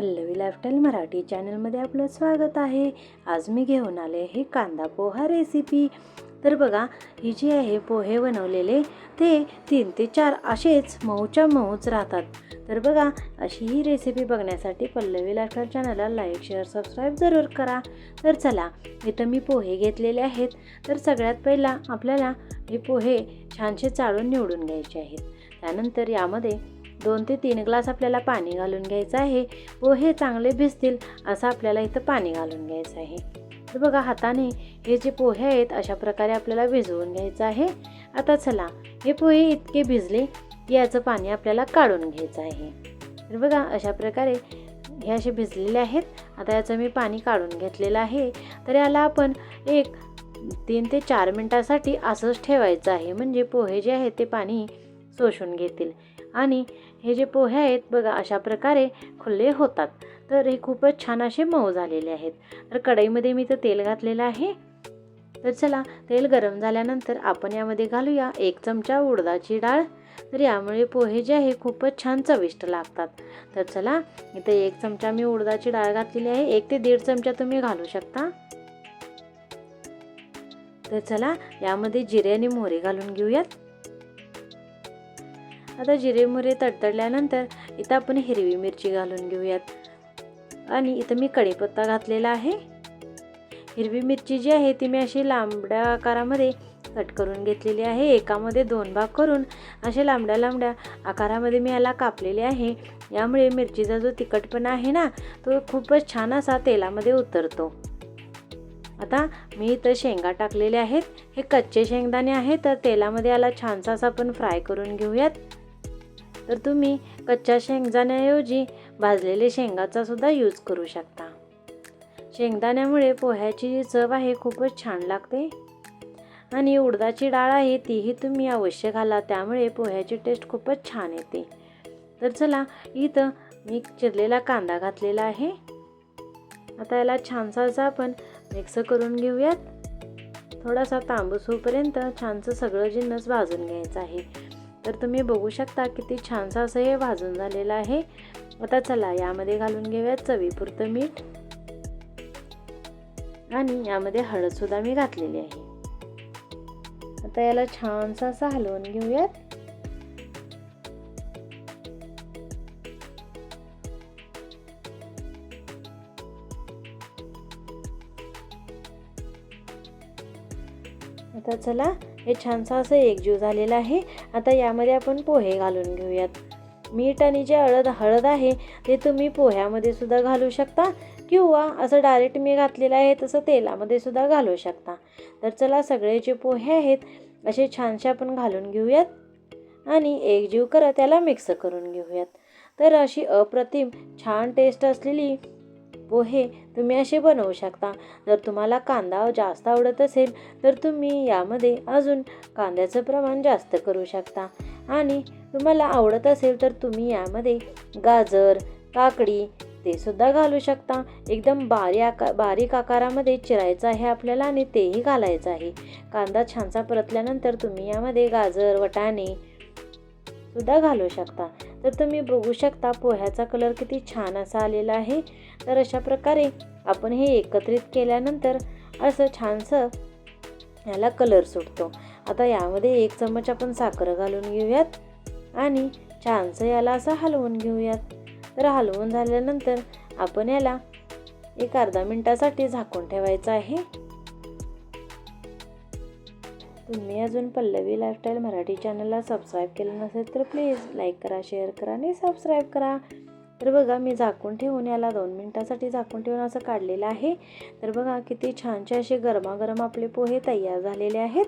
Pallavi lifestyle Marathi चॅनलमध्ये आपलं स्वागत आहे. आज मी घेऊन आले हे कांदा पोहा रेसिपी तर बघा ही जी आहे पोहे बनवलेले ते तीन ते चार असेच मऊच्या मऊच राहतात. तर बघा अशी ही रेसिपी बघण्यासाठी पल्लवी लाटकर चॅनलला लाईक शेअर सबस्क्राईब जरूर करा. तर चला इथं मी पोहे घेतलेले आहेत. तर सगळ्यात पहिला आपल्याला हे पोहे छानसे चाळून निवडून घ्यायचे आहेत. त्यानंतर यामध्ये दोन ते तीन ग्लास आपल्याला पाणी घालून घ्यायचं आहे पोहे चांगले भिजतील असं आपल्याला इथं पाणी घालून घ्यायचं आहे. तर बघा हाताने हे जे पोहे आहेत अशा प्रकारे आपल्याला भिजवून घ्यायचं आहे. आता चला हे पोहे इतके भिजले की याचं पाणी आपल्याला काढून घ्यायचं आहे. तर बघा अशा प्रकारे हे असे भिजलेले आहेत. आता याचं मी पाणी काढून घेतलेलं आहे. तर याला आपण एक तीन ते चार मिनटासाठी असंच ठेवायचं आहे. म्हणजे पोहे जे आहेत ते पाणी शोषून घेतील. आणि हे जे पोहे आहेत बघा अशा प्रकारे खुले होतात. तर हे खूपच छान असे मऊ झालेले आहेत. तर कढईमध्ये मी तर तेल घातलेलं आहे. तर चला तेल गरम झाल्यानंतर आपण यामध्ये घालूया एक चमचा उडदाची डाळ. तर यामुळे पोहे जे आहे खूपच छान चविष्ट लागतात. तर चला इथे एक चमचा मी उडदाची डाळ घातलेली आहे. एक ते दीड चमचा तुम्ही घालू शकता. तर चला यामध्ये जिरे आणि मोहरी घालून घेऊयात. आता जिरे मुरे तडतडल्यानंतर इथं आपण हिरवी मिरची घालून घेऊयात. आणि इथं मी कढीपत्ता घातलेला आहे. हिरवी मिरची जी आहे ती मी अशी लांबड्या आकारामध्ये कट करून घेतलेली आहे. एकामध्ये दोन भाग करून असे लांबड्या लांबड्या आकारामध्ये मी याला कापलेले आहे. यामुळे मिरचीचा जो तिखटपणा आहे ना तो खूपच छान असा तेलामध्ये उतरतो. आता मी इथं शेंगा टाकलेले आहेत. हे कच्चे शेंगदाणे आहेत तर तेलामध्ये याला छानसा असा आपण फ्राय करून घेऊयात. तर तुम्ही कच्च्या शेंगदाण्याऐवजी भाजलेले शेंगाचा सुद्धा यूज करू शकता. शेंगदाण्यामुळे पोह्याची जी चव आहे खूपच छान लागते. आणि उडदाची डाळ आहे तीही तुम्ही अवश्य घाला त्यामुळे पोह्याची टेस्ट खूपच छान येते. तर चला इथं मी चिरलेला कांदा घातलेला आहे. आता याला छानसा असा आपण मिक्स करून घेऊयात. थोडासा तांबूस होईपर्यंत छानसं सगळं जिन्नस भाजून घ्यायचं आहे. तर तुम्ही बघू शकता किती छानसं असं हे भाजून झालेलं आहे. आता चला यामध्ये घालून घेऊयात चवीपुरतं मीठ. आणि यामध्ये हळदसुद्धा मी घातलेली आहे. आता याला छानसं असं हलवून घेऊयात. आता चला हे छानसं असं एकजीव झालेलं आहे. आता यामध्ये आपण पोहे घालून घेऊयात. मीठ आणि जे हळद हळद आहे ते तुम्ही पोह्यामध्ये सुद्धा घालू शकता किंवा असं डायरेक्ट मी घातलेलं आहे तसं तेलामध्ये सुद्धा घालू शकता. तर चला सगळे जे पोहे आहेत असे छानसे आपण घालून घेऊयात आणि एकजीव करत त्याला मिक्स करून घेऊयात. तर अशी अप्रतिम छान टेस्ट असलेली पोहे तुम्ही असे बनवू शकता. जर तुम्हाला कांदा जास्त आवडत असेल तर तुम्ही यामध्ये अजून कांद्याचं प्रमाण जास्त करू शकता. आणि तुम्हाला आवडत असेल तर तुम्ही यामध्ये गाजर काकडी ते सुद्धा घालू शकता. एकदम बारी आका बारीक आकारामध्ये चिरायचं आहे आपल्याला आणि तेही घालायचं आहे. कांदा छानसा परतल्यानंतर तुम्ही यामध्ये गाजर वटाणे सुद्धा घालू शकता. तर तुम्ही बघू शकता पोह्याचा कलर किती छान असा आलेला आहे. तर अशा प्रकारे आपण हे एकत्रित केल्यानंतर असं छानसं याला कलर सुटतो. आता यामध्ये एक चमच आपण साखर घालून घेऊयात आणि छानसं याला असं हलवून घेऊयात. तर हलवून झाल्यानंतर आपण याला एक अर्धा मिनटासाठी झाकून ठेवायचं आहे. तुम्ही अजून पल्लवी लाईफस्टाईल मराठी चॅनलला सबस्क्राईब केलं नसेल तर प्लीज लाईक करा शेअर करा आणि सबस्क्राईब करा. तर बघा मी झाकून ठेवून याला दोन मिनटासाठी झाकून ठेवून असं काढलेलं आहे. तर बघा किती छानसे असे गरमागरम आपले पोहे तयार झालेले आहेत.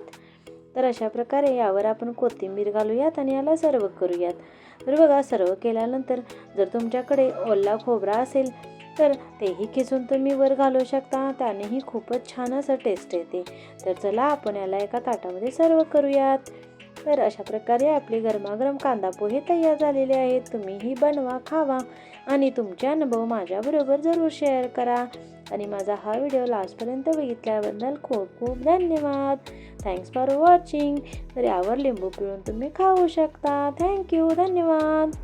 तर अशा प्रकारे यावर आपण कोथिंबीर घालूयात आणि याला सर्व करूयात. तर बघा सर्व केल्यानंतर जर तुमच्याकडे ओला खोबरा असेल तर तेही खिचून तुम्ही वर घालू शकता. त्यानेही खूपच छान असं टेस्ट येते. तर चला आपण याला एका ताटामध्ये सर्व करूयात. तर अशा प्रकारे आपले गरमागरम कांदा पोहे तयार झालेले आहेत. तुम्हीही बनवा खावा आणि तुमचे अनुभव माझ्याबरोबर जरूर शेअर करा. आणि माझा हा व्हिडिओ लास्टपर्यंत बघितल्याबद्दल खूप खूप धन्यवाद. थँक्स फॉर वॉचिंग तर यावर लिंबू पिळून तुम्ही खाऊ शकता. थँक्यू धन्यवाद.